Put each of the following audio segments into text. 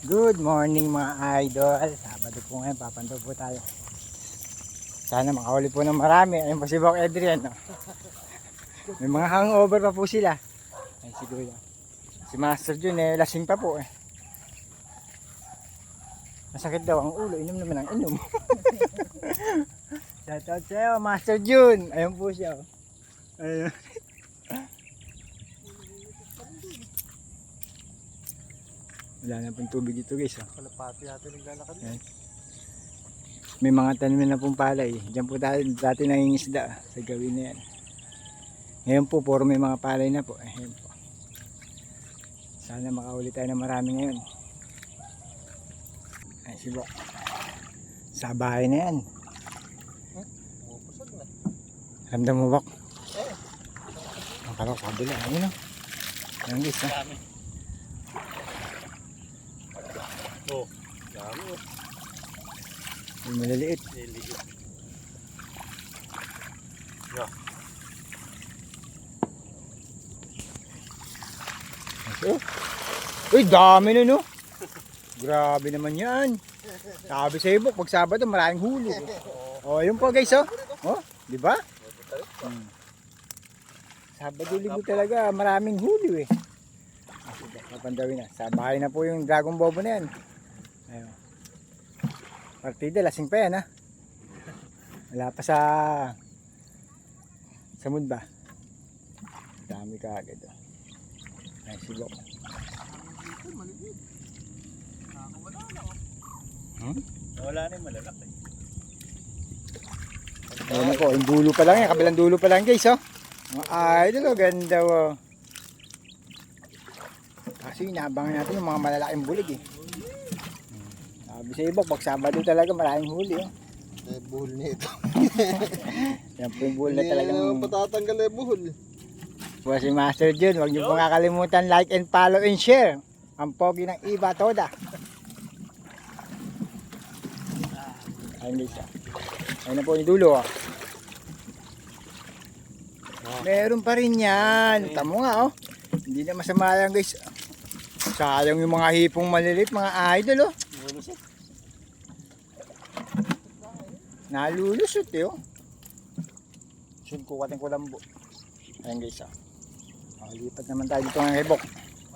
Good morning mga idol. Sabado po ngayon, papanto po tayo. Sana makahuli po ng marami. Ayun po si Bok Adrian. No? May mga hangover pa po sila. Ay si Kuya. Si Master Jun eh, lasing pa po eh. Masakit daw ang ulo, inom naman ang inom. Shoutout sa'yo, Master Jun. Ayun po siya. oh. Ayun. Wala na pong tubig dito guys. Oh. Kalapati natin naglalakad. Yan. May mga tanim na pong palay. Diyan po tayo dati nangingisda sa gawin na yan. Ngayon po, puro may mga palay na po. Ayan po. Sana makahuli tayo ng marami ngayon. Ay, si Bok. Sa bahay na yan. Na. Ramdam mo, Bok? Oo. Ang kalok, kabila. Ayun o. Ayan guys, ha? Dami. Oh, dami oh. Yung maliliit. Liliit. Oh. Uy, dami na no. Grabe naman yan. Sabi sa ibok, pag Sabado, maraming huli. Oh, yun po guys, oh. Oh, di ba? Hmm. Sabado linggo talaga, maraming huli eh. Ah, sige, Papandawin na. Sa bahay na po yung dragon bobo na yan. Ayun. Partida, lasing pa yan ha. Wala pa sa sa mood ba? Dami ka agad oh. Ay, oh. Hmm? Wala na yung malalaki. Ayun na po, yung dulo pa lang yan, kabilang dulo pa lang guys, oh. Mga idol, oh, ganda, oh. Kasi inaabangan natin yung mga malalaking bulig, eh. Sa iba, pag Sabado talaga maraming huli, oh. Eh, buhol na ito. Yan po yung bull na talagang patatanggal eh, buhol. po si Master Jun. Huwag niyo pong kakalimutan like and follow and share. Ang pogi ng iba toda. Ayun ah. Ayun na po yung dulo, oh. Meron pa rin yan. Tamo nga, oh. Hindi na masama yan, guys. Sayang yung mga hipong malilit, mga idol, oh. Nalulusot, eh, oh. Sun ko kating kulambo. Ayun, guys, ah. Oh, lipat naman tayo dito ng hebok.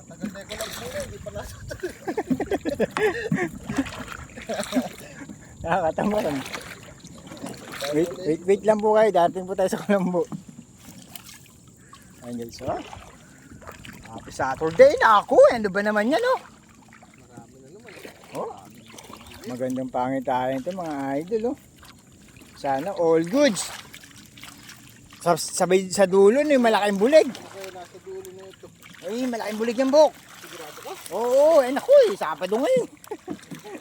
Matagal na ko lang po hindi pa nasa. Nakakataman. Wait, wait, wait lang po kayo. Dating po tayo sa kulambo. Ayun, guys, oh. Happy Saturday na ako. Ano ba naman yan, oh. Marami na naman. Oh. Magandang pangitain ito mga idol oh. Sana all goods. Sa, sabay sa dulo no, yung malaking bulig. Kaya nasa dulo na ito. Ay, malaking bulig yung buk. Sigurado ka? Oo, eh naku eh, Sabado ngayon.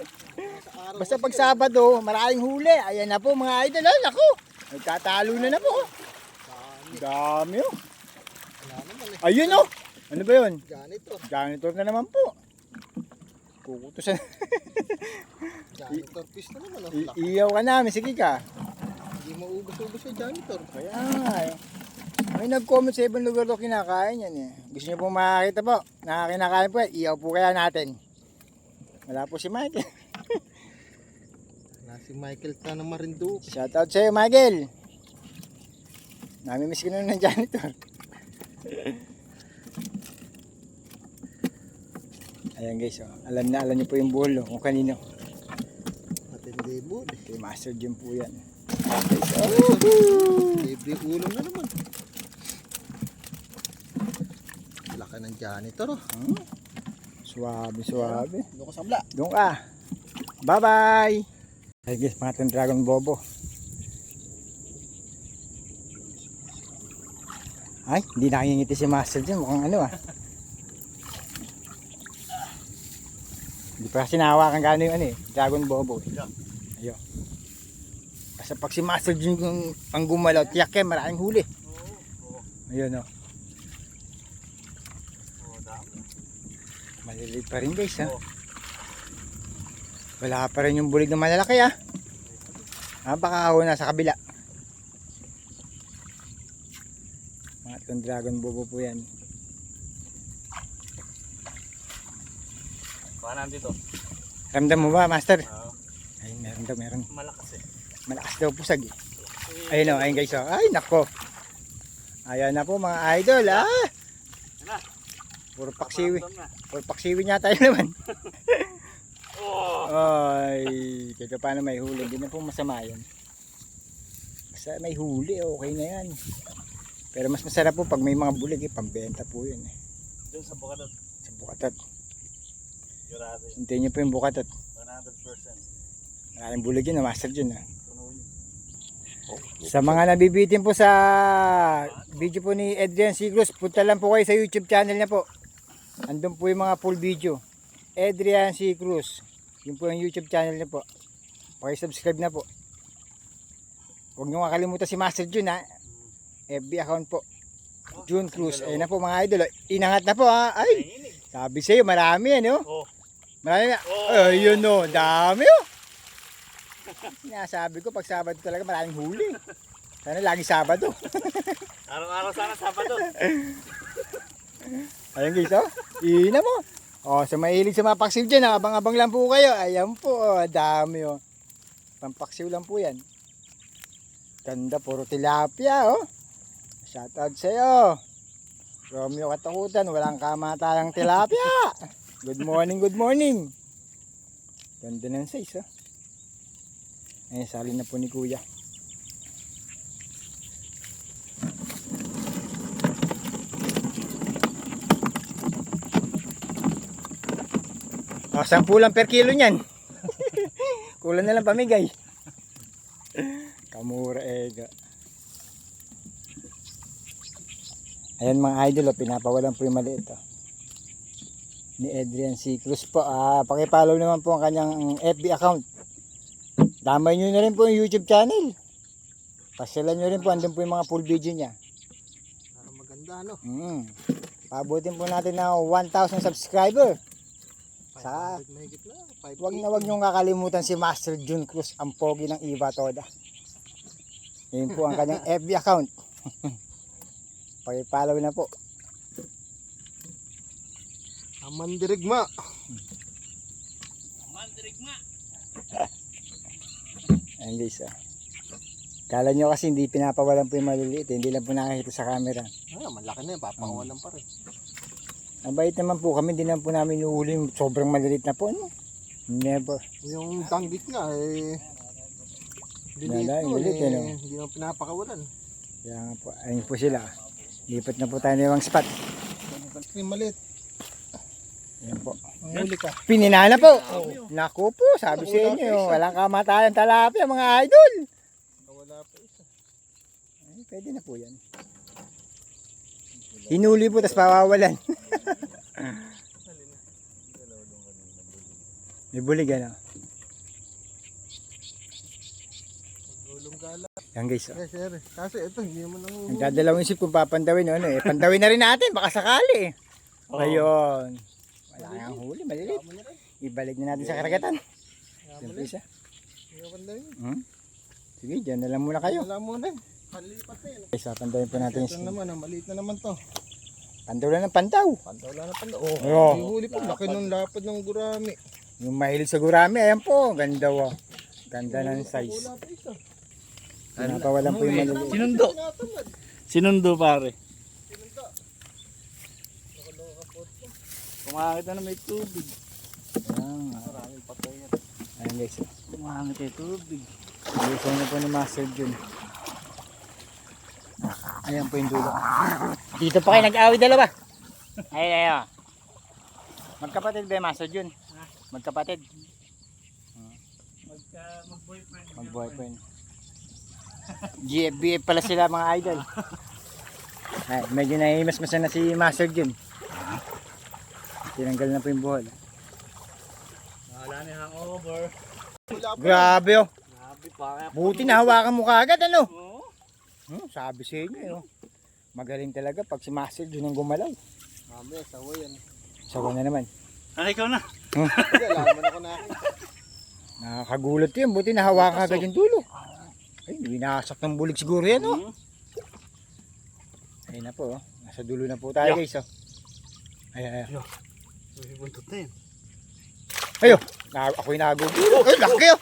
Basta pag. Sabado, maraming huli. Ayan na po mga idol, oh, naku. Nagtatalo na na po. oh. Dami. Dami oh. Ayun oh. Ano ba yun? Janitor. Janitor na naman po. Kukutusan. Janitor fish na naman. Iyaw ka namin, sige ka. Hindi maubos-ubos yung janitor. Kaya nga eh. May nag-comment sa ibang lugar to kinakain yan eh. Gusto niyo po makakita po, nakakinakain po yan, iyaw po kaya natin. Wala po si Michael. Wala si Michael ka na Marinduque. Shoutout sa'yo Michael. Namimiss ko na ng janitor. Ayan guys, oh. alam na alam niyo po yung buhol oh, kung kanino. Matindi buhol. Kay Master Jim po yan. Libre ulam na naman. Laki ng janitor oh. Hmm? Suwabe, suwabe. Doon ko sa bla. Doon ka. Bye-bye. Ay guys, mga dragon bobo. Ay, hindi nakingiti si Master dyan. Mukhang ano ah. Hindi pa kasi nahawakan gano'n yung ano eh. Dragon bobo. eh. Ayun. Kasi pag si Master yung ang gumalaw, tiyak eh, maraming huli. Ayun oh. Oh. Maliliit pa rin guys ha. Wala pa rin yung bulig na malalaki ha. Ah, baka ako na sa kabila. Mga itong dragon bobo po yan. Baka nandito. Ramdam mo ba, master? Oo. Ay, meron daw, meron. malakas eh. Malakas daw pusag eh. Ayun o, ayun guys o. Ay, nako. Ayan na po mga idol, ah. Puro paksiwi. Puro paksiwi niya tayo naman. Oh! Ay, kaya paano may huli. Hindi na po masama yan. Basta may huli, okay na yan. Pero mas masarap po pag may mga bulig, eh, pambenta po yun. Eh. Doon sa Bukatot. Sa bukatot. Yun. Hintayin niyo po yung bukatot. 100%. Maraming bulig yun, na master yun. Ah. Sa mga nabibitin po sa video po ni Adrian Sigros, punta lang po kayo sa YouTube channel niya po. Andun po yung mga full video. Adrian C. Cruz. Yun po yung YouTube channel niya po. Paki-subscribe na po. Huwag niyo makalimutan si Master Jun ha. FB account po. June Cruz. Ayun na po mga idol. oh. Inangat na po ha. Ay, sabi sa'yo marami ano. Oh. Marami. Oh. Ayun o, dami oh. Sinasabi ko pag Sabado talaga maraming huli. Sana lagi Sabado. Araw-araw sana Sabado. Ayun guys, oh. Ina mo. Oh, sa mahilig sa mga paksiw dyan, ah, abang-abang lang po kayo. Ayan po, oh, dami oh. Pampaksiw lang po yan. Ganda, puro tilapia, oh. Shoutout sa'yo. Romeo Katakutan, walang kamatayang tilapia. Good morning, good morning. Ganda ng size, oh. Ayun, sali na po ni Kuya. Oh, 10 lang per kilo niyan. Kulang na lang pamigay. Kamura ega. Ayan mga idol, oh, pinapawalan po yung maliit. Oh. Ni Adrian C. Cruz po. Ah, pakipollow naman po ang kanyang FB account. Damay nyo na rin po yung YouTube channel. Pasyalan nyo rin po, andun po yung mga full video niya. Para maganda ano. Mm. Pabutin po natin na 1,000 subscriber. Sa- 500 mahigit na. 5K. Huwag na huwag niyong kakalimutan si Master June Cruz, ang pogi ng Iba Toda. Yun po ang kanyang FB account. Pakipollow na po. Amandirigma. Mandirigma. Ayan guys. Ah. Kala nyo kasi hindi pinapawalan po yung maliliit. eh. Hindi lang po nakakita sa camera. Ah, malaki na yan. Papakawalan pa rin. Ang bait naman po kami. Hindi naman po namin yung sobrang maliliit na po. Ano? Never. Yung danggit nga eh. Lilit Wala, ko lilit, eh. ano? Hindi naman pinapakawalan. Kaya nga po. Ayun po sila. Lipat na po tayo ng ibang spot. Yung maliit. Ayan po. Huli ka. Pininana po. Naku po, sabi sa inyo, walang kamatayan talapia mga idol. Wala pa isa. Ay, pwede na po yan. Hinuli po, tapos pawawalan. May bulig ano. Yan guys. Oh. Eh, sir. Kasi ito, hindi naman ang Ang dadalawang isip kung papandawin ano eh. Pandawin na rin natin, baka sakali. Oo. Ayun. Wala nga huli, maliliit. Ibalik na natin sa karagatan. Simple siya. Hmm? Sige, dyan na lang muna kayo. Wala muna. Panlipat na yun. Guys, ah, pandawin po natin Ito naman, ah, maliit na naman to. Pandaw lang ng pantaw. Pantaw lang na pantaw. Oh, Oo. may huli pa. Laki nung lapad ng gurami. Yung mahilig sa gurami, ayan po. Ganda wa. Ganda ng size. Wala pa isa. Pinapawalan po yung maliliit. Sinundo. Sinundo pare. Kumangit na may tubig. Ayan. Maraming patay yan. ayan guys. Kumangit ay tubig. Gusto na po ni Master Jun. Ayan po yung dulo. Dito pa kayo nag-awit dalawa. Ay, ay, ay. Magkapatid ba yung Master Jun? Magkapatid. Magka, mag-boyfriend. Mag-boyfriend. GFBF pala sila mga idol. Ay, medyo nahimas-masa na si Master Jun. Tinanggal na po yung buhol. Wala na yung hangover. Grabe oh. Grabe pa. Buti na hawakan mo kagad ano. Oo. Hmm, sabi sa inyo eh, oh. Magaling talaga pag si Master Jun ang gumalaw. Mamaya, sawa yan. Sawa na naman. Ah, ikaw na. Kasi alaman ako na akin. Nakakagulat yun. Buti nahawakan agad yung dulo. Ay, winasak ng bulig siguro yan oh. Hmm. Ayun na po oh. Nasa dulo na po tayo Yeah. guys oh. Ay, ay, ay. Uy, buntot na yun. Ayo, na, ako'y nagugulo. Ay, laki oh.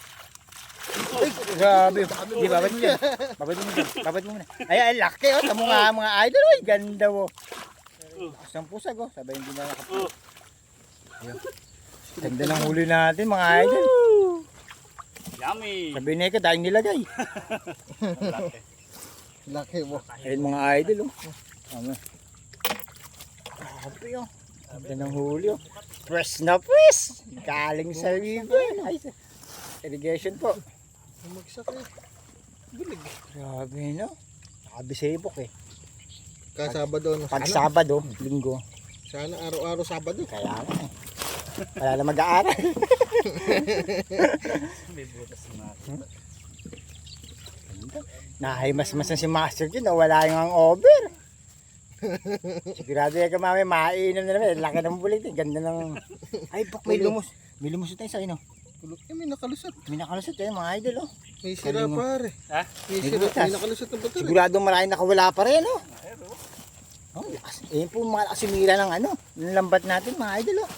Ay, grabe. Di, babad mo dyan. Babad mo dyan. Babad mo muna. Ay, ay, laki oh. Tamo nga mga idol. Ay, ganda oh. Isang pusag oh. Sabay hindi na nakapulo. Ayun. Ganda ng huli natin mga idol. Yummy. Sabi niya ka, dahil nilagay. Laki mo. Ayun mga idol oh. Ano? Grabe oh. Ganda ng huli oh. Press na press. Galing sa river. Ay, irrigation po. Umagsak eh. Grabe no. Nakabisibok eh. Kasabado no. Pag Sabado, Linggo. Sana araw-araw Sabado. Kaya nga eh. Wala na mag-aaral. May butas na. Nahay mas mas na si Master dyan. Wala yung ang over. Sigurado yan ka mami, mainom na naman. Laki ng bulit eh. Ganda ng... Ay, bak, may lumus. May lumus tayo sa ino. Tulog kami nakalusot. May nakalusot yan, mga idol oh. May sira Galing mo. pare. Ha? May May sira. butas. May nakalusot na bato. Sigurado marami nakawala pa rin oh. Oh, lakas. Ayun po mga kasimira ng ano, ng lambat natin mga idol oh.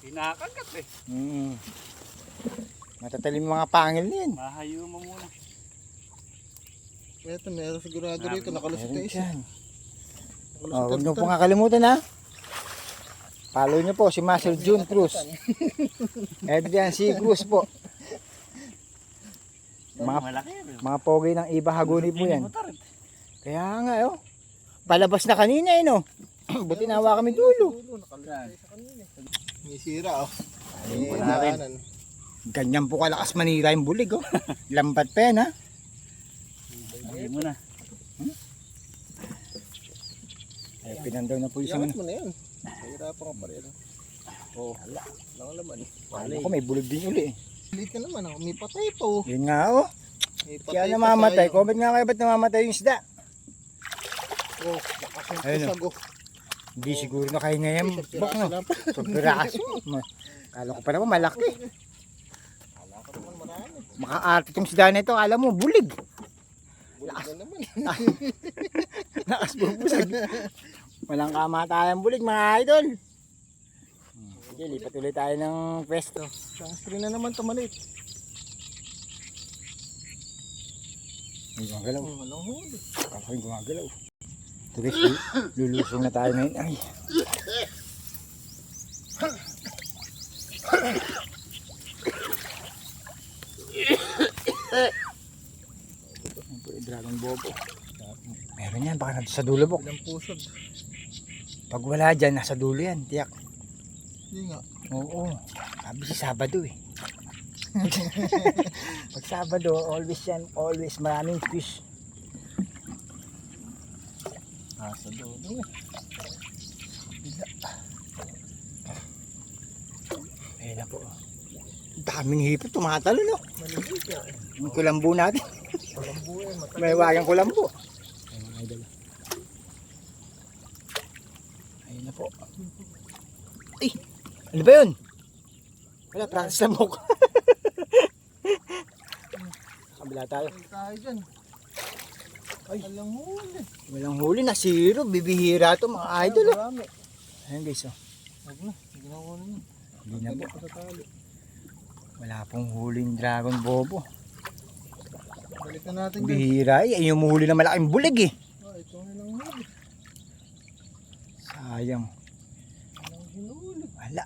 Pinakagat eh. Mm. Matatalim mga pangil na yan. Mahayo mo muna. Ito, meron sigurado rito. Nakalusot na Meron isa. dyan. Oh, huwag niyo po kakalimutan ha. Follow niyo po si Master June Cruz. Adrian C. Cruz po. Mga, Malaki. mga pogi ng iba haguni po yan. Motor. Kaya nga oh. Palabas na kanina eh no. Buti nawa kami dulo. May sira oh. Ayun po Eh, natin. Ganyan po kalakas manira yung bulig oh. Lambat pa yan ha. Mahayo mo na. Ay, pinandaw na po isang Iangat mo na yan. Mahirapan ka pa rin. Oh, hala. Wala ka laman. Wala ko may bulig din uli eh. Liit ka naman oh. May patay pa oh. Yun nga oh. May Kaya patay pa namamatay. tayo. Comment nga kayo ba't namamatay yung isda? Oh, Ayun, oh. oh. Hindi siguro na kayo ngayon. Isang Bak lang. So, piraso. Kala ko pa naman malaki. Wala ka naman marami. Makaarte itong isda na ito. Alam mo, bulig. Bulag na naman. Nakas bubusag. Walang kamatayang bulig mga idol. Hmm, Sige, lipat ulit tayo ng pwesto. Sunscreen na naman to maliit. Ay, gumagalaw. Oh. Ay, gumagalaw. Tulis, lu- lulusong na tayo ngayon. Ay. Ano Dragon Bobo. Meron yan, baka nandun sa dulo po. Ilang pusod. Pag wala dyan, nasa dulo yan, tiyak. Hindi nga. Oo. Sabi si Sabado eh. Pag Sabado, always yan, always maraming fish. Ah, sa dulo. Ayun na po. Daming hipot, tumatalo no. Maliit ka. Yung kulambo natin. Buhay. Matagal. May wagang kulambo. Ayun mga idol. Ayun na po. Ay! Ano ba yun? Wala, practice na mo. Kabila tayo. Ay, tayo dyan. Ay, walang huli. Walang huli na zero. Bibihira to mga idol. Oh. Marami. Ayun guys, oh. Huwag na. Hindi na ako na. Hindi na po. Wala pong huling dragon bobo. Balik na natin. Bihira eh. Ay, yung huli na malaking bulig eh. Ah, ito na lang huli. Sayang. Walang hinuli. Wala.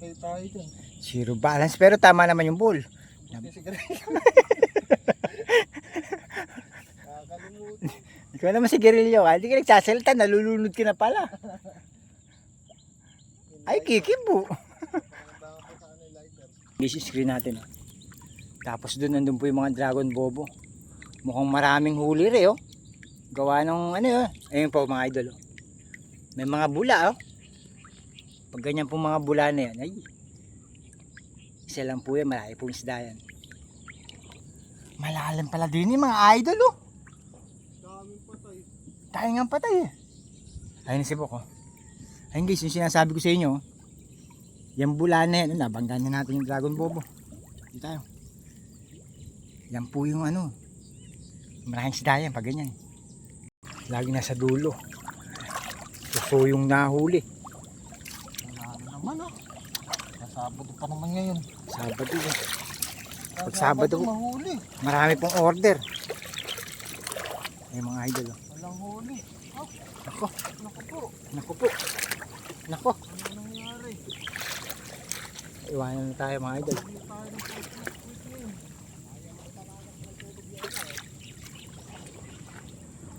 Patay tayo dyan. Zero balance. Pero tama naman yung ball. Ikaw naman si Guerrillo ka. Hindi ka nagsasalita. Nalulunod ka na pala. Ay, kikibo. Lighter. Busy screen natin. oh. Tapos doon nandun po yung mga dragon bobo. Mukhang maraming huli rin oh. Gawa ng ano yun. Ayun po mga idol oh. May mga bula oh. Pag ganyan po mga bula na yan. Ay. Isa lang po yan. Malaki pong isda yan. Malalim pala din yung mga idol oh. Daming patay. Tayo nga patay eh. Ayun si Boko. Ayun guys, yung sinasabi ko sa inyo. Yung bula na yan, nabangga na natin yung dragon bobo. Dito tayo. Yan po yung ano. Maraming sida yan pag ganyan. Lagi nasa dulo. Suso yung nahuli. Wala na Naman oh. Nasabado pa naman ngayon. Sabado yun. Pag Sabado Sabado- mahuli. Marami pong order. Ay mga idol. oh. Walang huli. Nako, Naku po. nako po. Nako. Ano nangyari? Iwanan na tayo mga idol. Hindi tayo.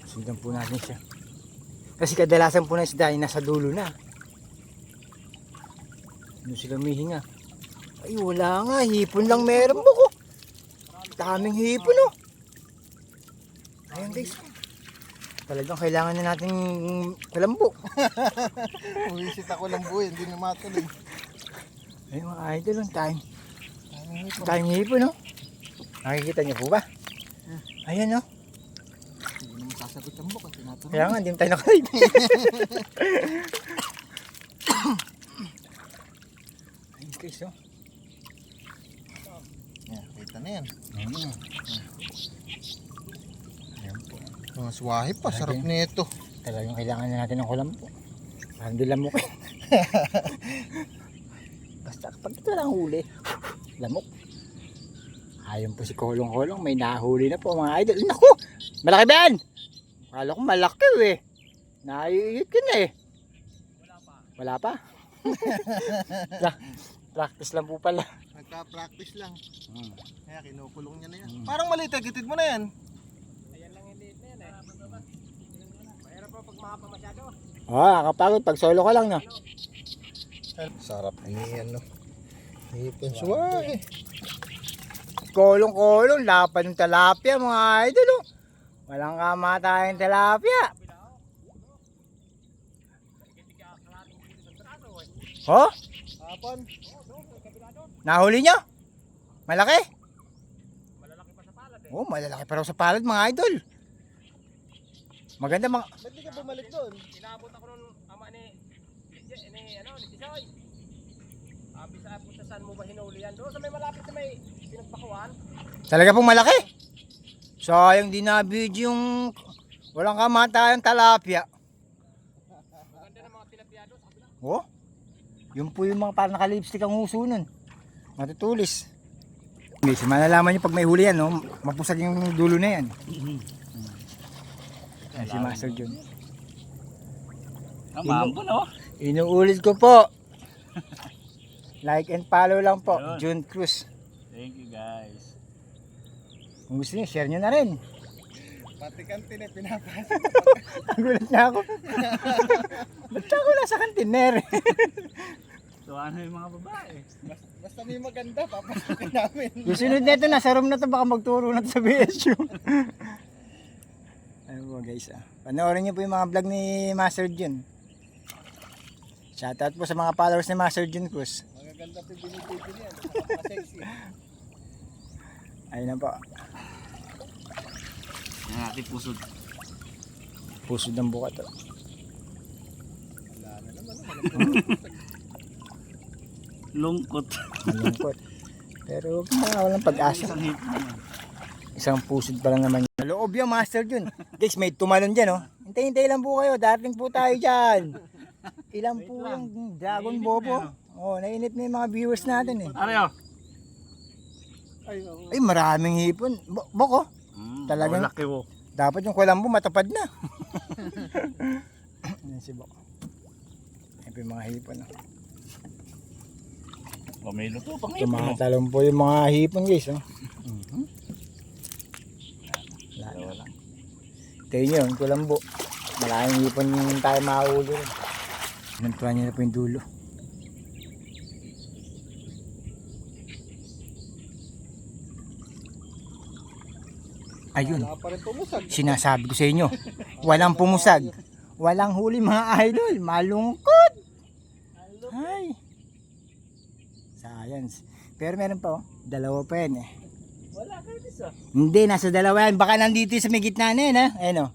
Sundan po natin siya. Kasi kadalasan po na isda ay nasa dulo na. Doon sila humihinga. Ay wala nga, hipon lang meron po ko. Daming hipon oh. Ayun guys. Talagang kailangan na natin kalambo. Uwisit ako lang buhay. Hindi na matuloy. Ayun mga idol, ang time. Daming hipon no. Nakikita niyo po ba? Ayan oh. Hindi naman sasagot ang buka. Tinatanong. Kaya nga, hindi tayo nakalive. Guys oh. Yan, kita na yan. Mm. Ayan po. Mga swahe pa. Sarap Lagi. nito. Talagang kailangan na natin ng kulambo. Parang di lamok. Basta kapag ito lang huli, lamok. Ayon po si Kolong Kolong, may nahuli na po mga idol. Naku! Malaki ba yan? Akala ko malaki eh. Naiiyit ka na eh. Wala pa. Wala pa? Pra- Practice lang po pala. Nagka-practice lang. Hmm. Kaya kinukulong niya na yan. Mm. Parang maliit. Gitid mo na yan. Ah, kapagod pag solo ka lang na. Sarap ni ano. Hipon swahe. Kolong-kolong, lapan ng talapia mga idol. Oh. Walang kamatayang talapia. Oh, Hapon. Nahuli nyo? Malaki? Malalaki pa sa palad eh. Oh, malalaki pa raw sa palad mga idol. Maganda mga... Ba't di ka bumalik doon? Inabot ako nung ama ni ni, ano ni Tisoy. Sabi sa po sa saan mo ba hinuli yan? Doon sa may malapit sa may pinagpakuan. Talaga pong malaki. Sayang din na video yung walang kamatayang talapia. Maganda ng mga tilapia doon. Na. Oh, yun po yung mga parang naka-lipstick ang uso nun. Matutulis. Hindi, si malalaman nyo pag may huli yan, no? mapusag yung dulo na yan. Yan si Master John. Ang mambo no? Inuulit ko po. like and follow lang po, Yun. June Cruz. Thank you guys. Kung gusto niyo, share nyo na rin. Pati kantin eh, pinapasok. Nagulat na ako. Ba't ako nasa kantiner? So ano yung mga babae? Basta may maganda, papasukin namin. yung sunod na ito, nasa room na to, baka magturo na to sa BSU. Ayun po guys, ah. panoorin niyo po yung mga vlog ni Master Jun. Shoutout po sa mga followers ni Master Jun Cruz. Magaganda pa yung binibigyan yan. Napaka-sexy. Ayun na po. Yan natin pusod. Pusod ng buka to. Wala na naman. Lungkot. Malungkot. Pero mga walang pag-asa. Isang naman. Isang pusod pa lang naman. yun. Loob yung master dun. Guys, may tumalon dyan, oh. Hintay-hintay lang po kayo. Dating po tayo dyan. Ilan po yung Dragon Nainip Bobo. na, Oh, nainip na yung mga viewers natin, eh. Areo. Ay, maraming hipon. Bo- Boko, Mm, Talagang- oh, laki mo. dapat yung kulambo matapad na. Yan si Boko. Po yung mga hipon, oh. Oh, may luto pang hipon. no? Tumatalon po yung mga hipon, guys, oh. Mhm. Wala na. Wala. Tayo nyo, yung kulambo. Maraming hipon tayo makahuli. Nantuan nyo na po yung dulo. Ayun, sinasabi ko sa inyo. Walang pumusag. Walang huli mga idol. Malungkot. Ay. Science. Pero meron pa oh. Dalawa pa yan eh. Wala kayo isa. Hindi, nasa dalawa yan. Baka nandito sa may gitna na yan, ha? Ayan, o.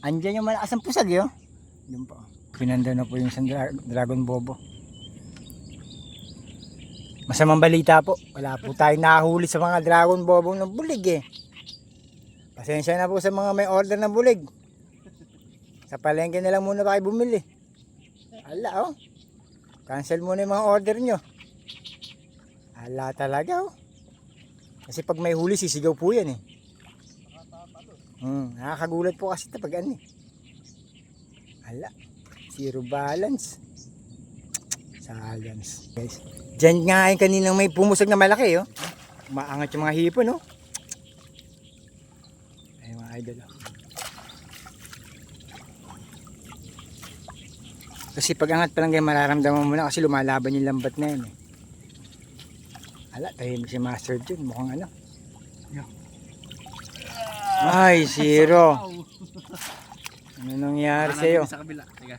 Andyan yung malakas ang pusag, yun. Yun po. Pinanda na po yung isang dra- dragon bobo. Masamang balita po. Wala po tayong nahuli sa mga dragon bobo ng bulig, eh. Pasensya na po sa mga may order ng bulig. Sa palengke na lang muna pa kayo bumili. Ala, oh. Cancel muna yung mga order nyo. Ala talaga oh. Kasi pag may huli, sisigaw po yan eh. Hmm, nakakagulat po kasi ito pag ano eh. Ala, zero balance. Silence. Guys, dyan nga yung kaninang may pumusag na malaki oh. Maangat yung mga hipon oh. Ay mga idol oh. Kasi pag angat pa lang kayo mararamdaman mo na kasi lumalaban yung lambat na yun eh. Ala, tahimik si Master Jun. Mukhang ano. Ay, zero. Ano nangyari sa'yo? Sa kabila. Teka.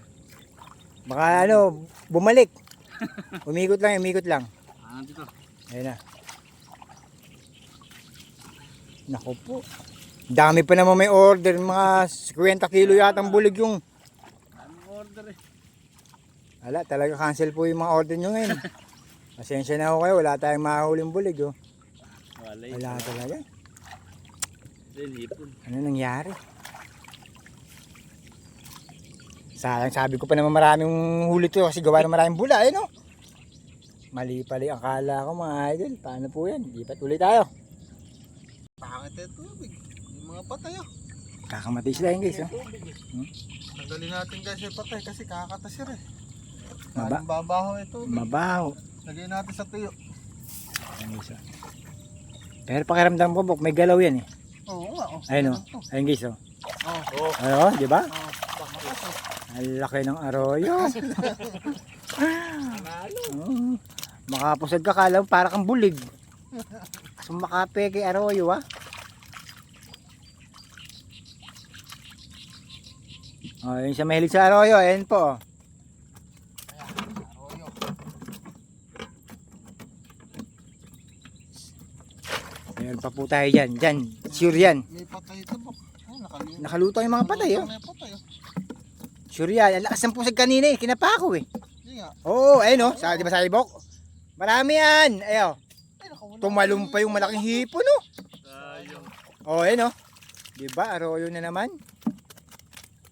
Baka ano, bumalik. Umikot lang, umikot lang. Ah, dito. Ayun na. Nako po. Dami pa naman may order. Mga 50 kilo yata ang bulig yung... Anong order eh? Ala, talaga cancel po yung mga order nyo ngayon. Pasensya na ako kayo. Wala tayong mahuling bulig. Oh. Wala eh. Wala talaga. Hipon. Ano nangyari? Sayang sabi ko pa naman maraming huli to kasi gawa ng maraming bula eh no? Mali pala ang kala ko mga idol. Paano po yan? Lipat ulit tayo. Pangit yung tubig. Yung mga patay oh. Kakamatay sila yun guys. Oh. Tanggalin natin guys yung patay kasi kakatasir eh. Maba- yung tubig. Mabaho. Lagyan natin sa tuyo. Ayan, guys, oh. Pero pakiramdam ko bok may galaw yan eh. Oo nga oh. Ayun oh. To? Ayun guys oh. Oh. Oh. Ayo, di ba? Oh. Oh. Ang laki ng arroyo. Oh. Makapusag ka kala mo para kang bulig. So makape kay arroyo ah. Oh, yun sa mahilig sa arroyo, ayan po. Meron pa po tayo dyan. Dyan, sure yan. May patay ito bok. Ay, nakalimutan. Nakalutang yung mga patay oh. May patay oh. Sure yan. Ang lakas ng pusag kanina eh. Kinapa ko eh. Hindi nga. Oo, oh, ayun oh. Sa, di ba sa ibok? Marami yan. Ayo. Ay, nakawala. Tumalong pa yung malaking hipon oh. Sayang. Oh, ayun oh. Di ba? Arroyo na naman.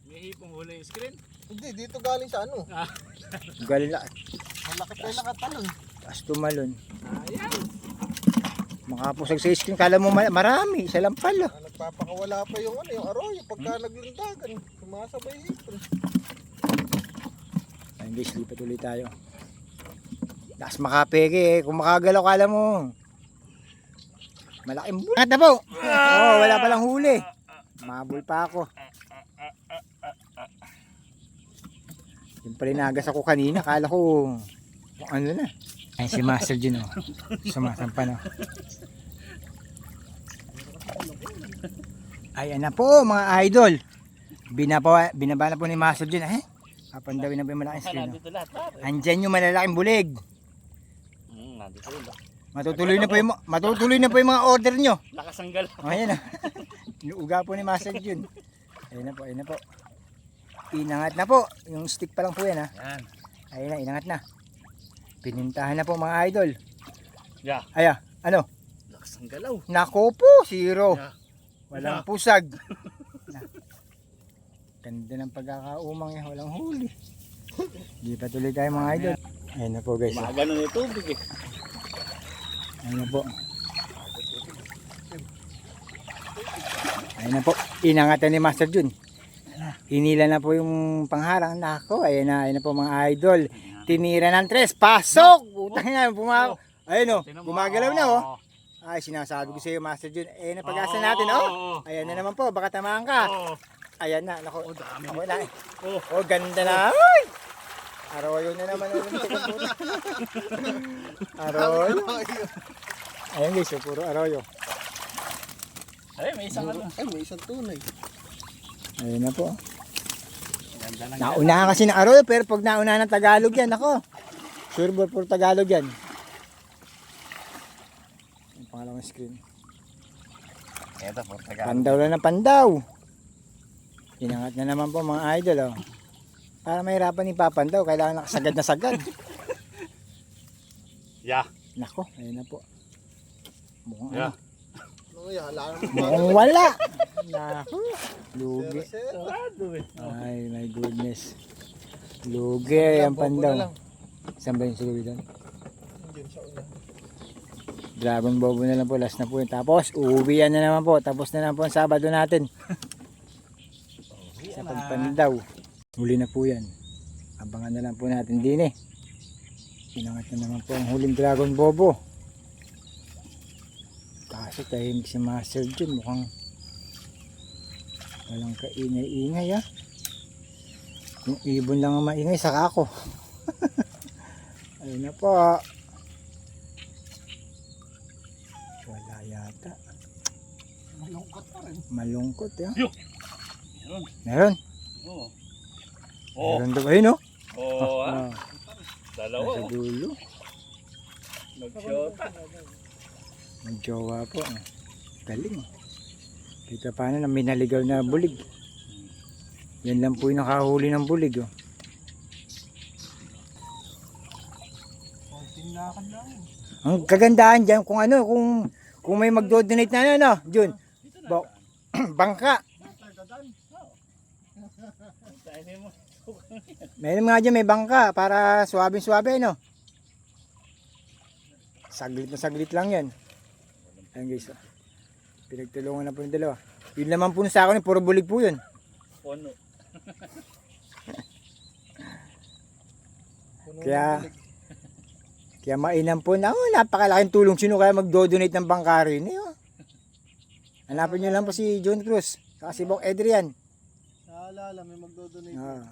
May hipong huli yung screen. Hindi, dito galing sa ano. Galing la. Malaki pa yung nakatalon. Taas tumalon. Sayang. Makapusag sa screen. Kala mo ma- marami. Isa lang pala. Ah, nagpapakawala pa yung ano, yung arroyo pagka naglandagan. Sumasabay hipon. Ayun guys, lipat ulit tayo. Taas makapeke eh. Kung makagalaw, kala mo. Malaking bulat na po. Oh, wala palang huli. Mabul pa ako. Yung pala nagas ako kanina. Kala ko ano na. Ayun si Master Jun oh. Sumasampa na. Ayan na po mga idol. Binaba, binaba na po ni Master Jun. Eh? Papandawin na po yung malaking Ah, screen. oh. pare. Andyan yung malalaking bulig. Hmm, ba? Matutuloy na po yung, matutuloy na po yung mga order nyo. Lakas ang galaw. O, ayan na. Inuuga po ni Master Jun. Ayun na po, ayun na po. Inangat na po. Yung stick pa lang po yan ha. Yan. Ayun na, inangat na. Pinintahan na po mga idol. Yeah. Aya, ano? Lakas ang galaw. Nako po, zero. Yeah. Walang Yeah. pusag. Na. Ganda ng pagkakaumang eh, walang huli. Di pa tuloy tayo mga idol. Ayun na po guys. Mga ganun yung tubig eh. Ayun na po. Ayun na po. Inangatan ni Master Jun. Hinila na po yung pangharang. Nako, ayun na, ayun na po mga idol. Tinira ng tres. Pasok! Putang na, buma... Ayun o, Tingnan mo. gumagalaw na oh. Ay, sinasabi ko sa iyo, Master Jun. Ayun na pag-asa natin, oh. Ayan na naman po, baka tamaan ka. Oh. Ayan na, nako. Oh, dami Ako na. Oh. Oh, ganda na. Ay! Arroyo na naman. Arroyo. Arroyo. Ayan guys, oh, puro arroyo. Ay, may isang ano. Ay, may isang tunay. Ayun na po. Ganda ng Nauna kasi ng arroyo, pero pag nauna ng Tagalog yan, ako. Sure ball puro Tagalog yan. Yung pangalawang screen. Ito po, taga. Pandaw lang ng pandaw. Inangat na naman po mga idol, oh. Para mahirapan ni Papandaw, kailangan nakasagad na sagad. Yeah. Nako, ayun na po. Mukhang Yeah. ano, Ano kaya, alam mo. Mukhang wala. Nako, lugi. Eh. Ay, my goodness. Lugi ang pandaw. Saan ba yung suluwi doon? Dragon Bobo na lang po, last na po yun. Tapos, uuwi na naman po. Tapos na naman po ang Sabado natin. Sa pagpandaw. Huli na po yan. Abangan na lang po natin din eh. Pinangat na naman po ang huling Dragon Bobo. Kaso tahimik si Master Jun. Mukhang walang kaingay-ingay ah. Yung ibon lang ang maingay, saka ako. Ayun na po. Wala yata. Malungkot pa rin. Malungkot eh. Meron. Meron. Oo. Oh. Meron daw. Ayun oh. Oo, Ah, ah. Dalawa. oh. dulo. Nag-shota. Magjowa po. ah. Galing. Kita paano na may naligaw na bulig. Yan lang po yung nakahuli ng bulig. Oh. Ang kagandahan dyan kung ano, kung kung may magdo-donate na ano, ano Jun. Bo- bangka. Meron mga dyan, may bangka para suwabe-suwabe, no? Saglit na saglit lang yan. Ayan guys, oh. pinagtulungan na po yung dalawa. Yun naman po sa akin, puro bulig po yun. Puno. Kaya-. Kaya mainam po na, oh, napakalaking tulong. Sino kaya magdo-donate ng bangka rin? Eh, oh. Hanapin nyo lang po si John Cruz. Saka si Bok Adrian. Naalala, may magdodonate. Ah.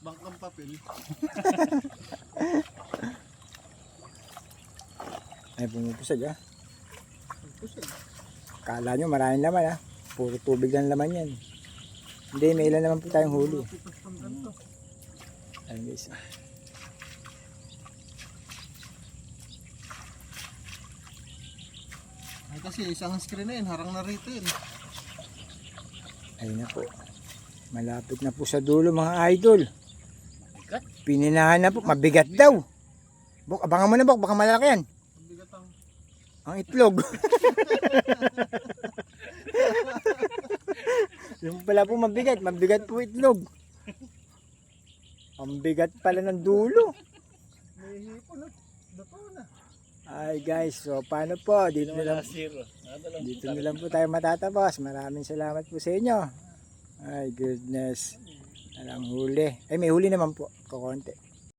Bangkang papel. Ay, pumupusag ah. Kala nyo maraming laman ah. Puro tubig lang laman yan. Hindi, may ilan naman po tayong huli. Ayun guys. ah. Ay kasi isang screen na yun, harang na rito yun. Ayun na po. Malapit na po sa dulo mga idol. Pininahan na po. Mabigat daw. Bok, abangan mo na bok. Baka malaki yan. Ang itlog. Yung pala po mabigat. Mabigat po itlog. Ang bigat pala ng dulo. may hipon at na. Ay guys, so paano po? Dito na lang, dito na lang po tayo matatapos. Maraming salamat po sa inyo. Ay goodness. Alang huli. Ay may huli naman po. Kukonti.